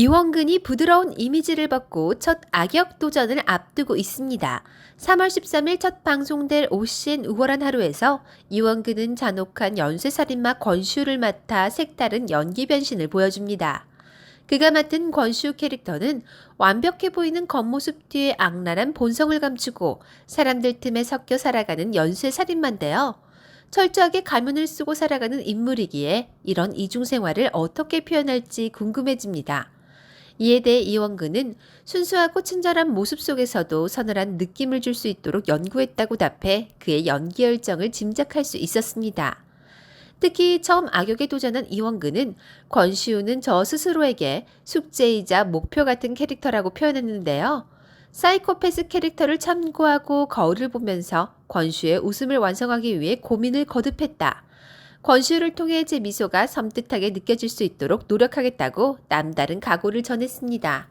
이원근이 부드러운 이미지를 받고 첫 악역 도전을 앞두고 있습니다. 3월 13일 첫 방송될 OCN 우월한 하루에서 이원근은 잔혹한 연쇄살인마 권슈를 맡아 색다른 연기 변신을 보여줍니다. 그가 맡은 권슈 캐릭터는 완벽해 보이는 겉모습 뒤에 악랄한 본성을 감추고 사람들 틈에 섞여 살아가는 연쇄살인마인데요. 철저하게 가면을 쓰고 살아가는 인물이기에 이런 이중생활을 어떻게 표현할지 궁금해집니다. 이에 대해 이원근은 순수하고 친절한 모습 속에서도 서늘한 느낌을 줄 수 있도록 연구했다고 답해 그의 연기 열정을 짐작할 수 있었습니다. 특히 처음 악역에 도전한 이원근은 권시우는 저 스스로에게 숙제이자 목표 같은 캐릭터라고 표현했는데요. 사이코패스 캐릭터를 참고하고 거울을 보면서 권슈의 웃음을 완성하기 위해 고민을 거듭했다. 권슈를 통해 제 미소가 섬뜩하게 느껴질 수 있도록 노력하겠다고 남다른 각오를 전했습니다.